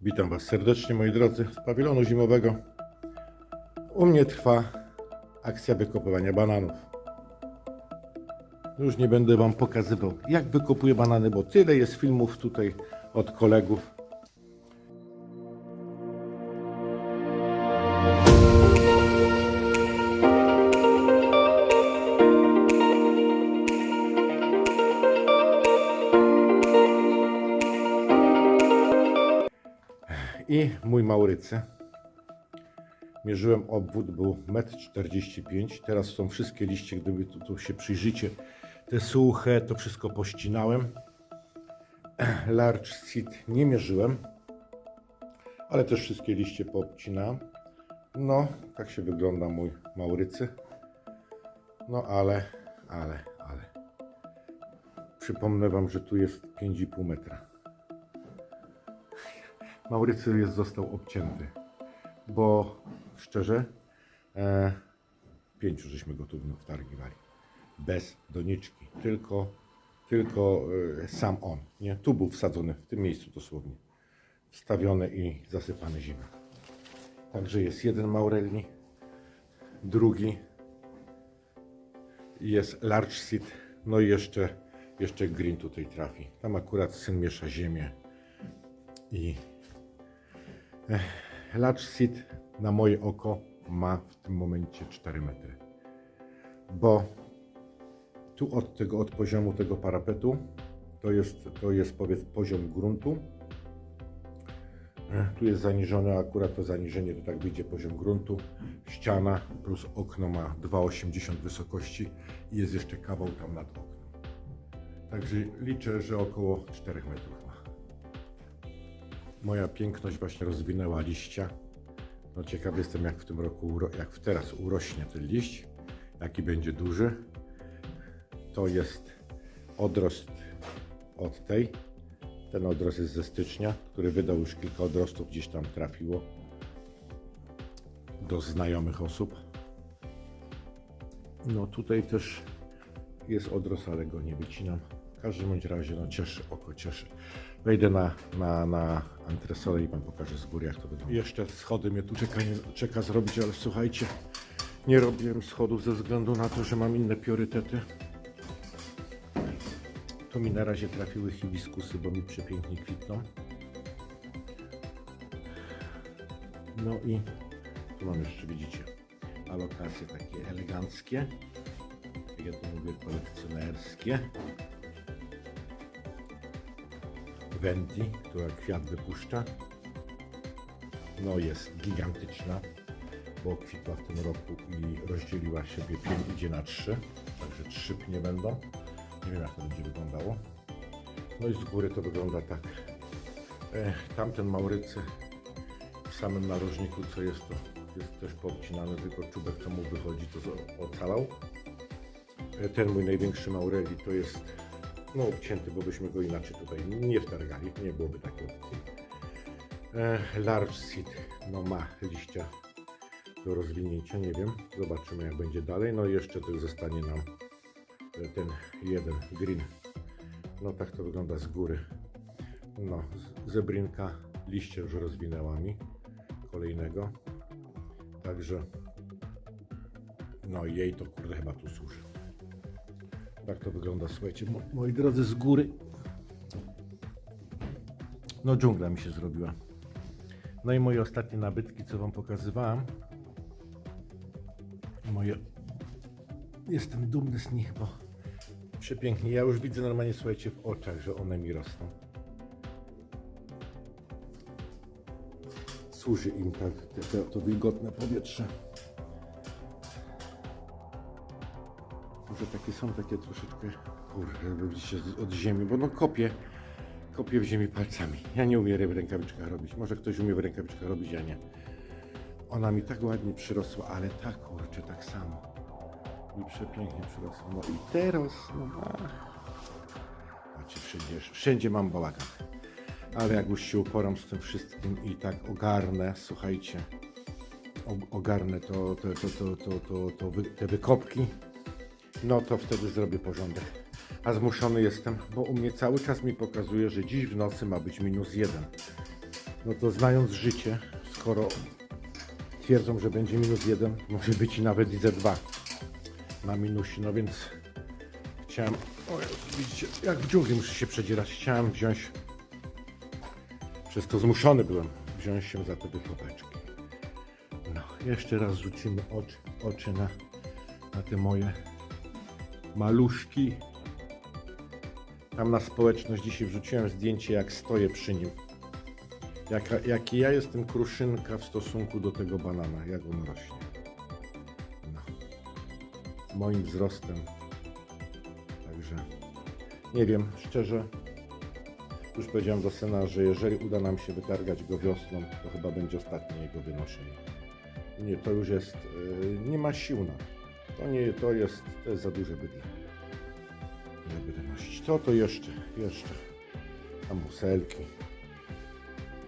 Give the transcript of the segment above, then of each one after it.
Witam Was serdecznie, moi drodzy, z pawilonu zimowego. U mnie trwa akcja wykopywania bananów. Już nie będę Wam pokazywał, jak wykopuję banany, bo tyle jest filmów tutaj od kolegów. I mój Maurycy. Mierzyłem obwód, był 1,45 m. Teraz są wszystkie liście, gdyby tu, tu się przyjrzycie, te suche, to wszystko pościnałem. Large seed nie mierzyłem, ale też wszystkie liście poobcinałem. No, tak się wygląda mój Maurycy. No ale, ale, ale. Przypomnę Wam, że tu jest 5,5 metra. Maurycy jest został obcięty, bo szczerze, e, pięciu żeśmy go tu wtargiwali. Bez doniczki, tylko, tylko e, sam on. Nie? Tu był wsadzony, w tym miejscu dosłownie. Wstawiony i zasypany ziemią. Także jest jeden Maurelli, drugi jest large seed, no i jeszcze, jeszcze green tutaj trafi. Tam akurat syn miesza ziemię i Large Seed na moje oko ma w tym momencie 4 metry. Bo tu od tego, od poziomu tego parapetu, to jest, to jest powiedz poziom gruntu. Tu jest zaniżone, akurat to zaniżenie to tak wyjdzie poziom gruntu. Ściana plus okno ma 2,80 wysokości i jest jeszcze kawał tam nad oknem. Także liczę, że około 4 metrów ma. Moja piękność właśnie rozwinęła liścia. No ciekaw jestem jak w tym roku, jak teraz urośnie ten liść, jaki będzie duży. To jest odrost od tej. Ten odrost jest ze stycznia, który wydał już kilka odrostów, gdzieś tam trafiło do znajomych osób. No tutaj też jest odrost, ale go nie wycinam. W każdym bądź razie no cieszy, oko cieszy. Wejdę na, na, na antresolę i Wam pokażę z góry jak to wygląda. Jeszcze schody mnie tu czeka, czeka zrobić, ale słuchajcie, nie robiłem schodów ze względu na to, że mam inne priorytety. Tu mi na razie trafiły hibiskusy, bo mi przepięknie kwitną. No i tu mam jeszcze, widzicie, alokacje takie eleganckie. Ja to mówię, kolekcjonerskie. Wendy, która kwiat wypuszcza. No jest gigantyczna, bo kwitła w tym roku i rozdzieliła siebie, pień idzie na trzy, także trzy pnie będą. Nie wiem jak to będzie wyglądało. No i z góry to wygląda tak. E, tamten Maurycy w samym narożniku, co jest to, jest też poobcinany, tylko czubek co mu wychodzi, to ocalał. E, ten mój największy Maureli to jest no obcięty, bo byśmy go inaczej tutaj nie wtargali, nie byłoby takiej opcji. E, large seed, no ma liścia do rozwinięcia, nie wiem, zobaczymy jak będzie dalej. No i jeszcze tu zostanie nam e, ten jeden green. No tak to wygląda z góry. No, zebrinka liście już rozwinęła mi kolejnego. Także no jej to kurde chyba tu służy. Tak to wygląda, słuchajcie, mo- moi drodzy, z góry. No dżungla mi się zrobiła. No i moje ostatnie nabytki, co Wam pokazywałem. Moje... Jestem dumny z nich, bo przepięknie. Ja już widzę normalnie, słuchajcie, w oczach, że one mi rosną. Służy im tak te, te, to wilgotne powietrze. Może takie są takie troszeczkę, kurde, widzicie, z- od ziemi, bo no kopię, kopię w ziemi palcami. Ja nie umiem w rękawiczkach robić. Może ktoś umie w rękawiczkach robić, ja nie. Ona mi tak ładnie przyrosła, ale tak kurczę, tak samo. Mi przepięknie przyrosła. No i teraz, no ach. Macie, wszędzie, wszędzie mam bałagan. Ale jak już się uporam z tym wszystkim i tak ogarnę, słuchajcie, ogarnę to, to, to, to, to, to, to wy, te wykopki, no to wtedy zrobię porządek. A zmuszony jestem, bo u mnie cały czas mi pokazuje, że dziś w nocy ma być minus jeden. No to znając życie, skoro twierdzą, że będzie minus jeden, może być i nawet i ze dwa na minusie, no więc chciałem, o widzicie, jak w dżungli muszę się przedzierać, chciałem wziąć, przez to zmuszony byłem, wziąć się za te wykopeczki. No, jeszcze raz rzucimy oczy, oczy na, na te moje maluszki. Tam na społeczność dzisiaj wrzuciłem zdjęcie, jak stoję przy nim. Jaka, jaki ja jestem kruszynka w stosunku do tego banana, jak on rośnie. No. Moim wzrostem. Także nie wiem, szczerze. Już powiedziałem do syna, że jeżeli uda nam się wytargać go wiosną, to chyba będzie ostatnie jego wynoszenie. Nie, to już jest, yy, nie ma sił na to. To nie, to jest, to jest za duże bydle, żeby wynosić. Co to jeszcze, jeszcze, tam muselki,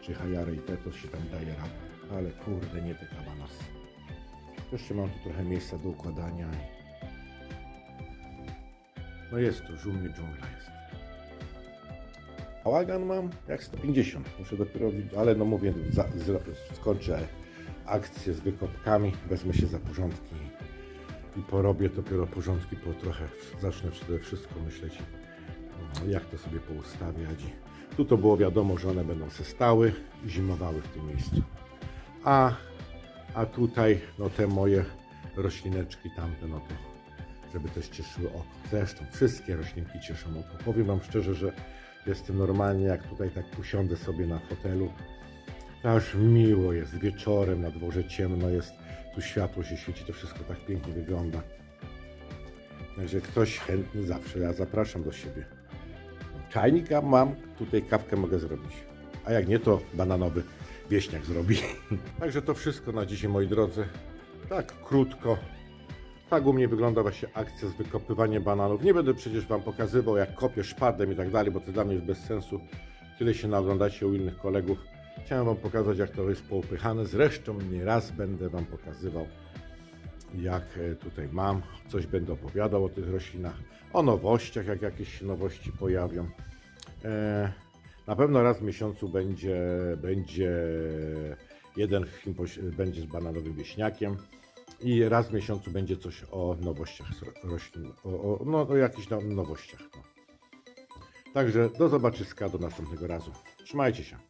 czy hajary i te, to się tam daje radę. Ale kurde, nie te kabanosy. Jeszcze mam tu trochę miejsca do układania. No jest to, żumnie dżungla jest. Bałagan mam jak 150. Muszę dopiero, ale no mówię, za, skończę akcję z wykopkami, wezmę się za porządki i porobię dopiero porządki, po trochę zacznę przede wszystko myśleć, mm, jak to sobie poustawiać. Tu to było wiadomo, że one będą se stały i zimowały w tym miejscu. A, a tutaj, no te moje roślineczki tamte, no to żeby też cieszyły oko. Zresztą wszystkie roślinki cieszą oko. Powiem Wam szczerze, że jestem normalnie, jak tutaj tak usiądę sobie na fotelu, aż miło jest, wieczorem na dworze ciemno jest, tu światło się świeci, to wszystko tak pięknie wygląda. Także ktoś chętny zawsze, ja zapraszam do siebie. Czajnika mam, tutaj kawkę mogę zrobić. A jak nie, to bananowy wieśniak zrobi. Także to wszystko na dzisiaj, moi drodzy. Tak krótko. Tak u mnie wygląda właśnie akcja z wykopywaniem bananów. Nie będę przecież Wam pokazywał, jak kopię szpadlem i tak dalej, bo to dla mnie jest bez sensu. Tyle się naoglądacie u innych kolegów. Chciałem Wam pokazać, jak to jest poupychane. Zresztą nie raz będę Wam pokazywał, jak e, tutaj mam. Coś będę opowiadał o tych roślinach, o nowościach, jak jakieś się nowości pojawią. E, Na pewno raz w miesiącu będzie, będzie jeden film będzie z bananowym wieśniakiem i raz w miesiącu będzie coś o nowościach roślin, o, o, no, o jakichś no, nowościach. No. Także do zobaczyska, do następnego razu. Trzymajcie się.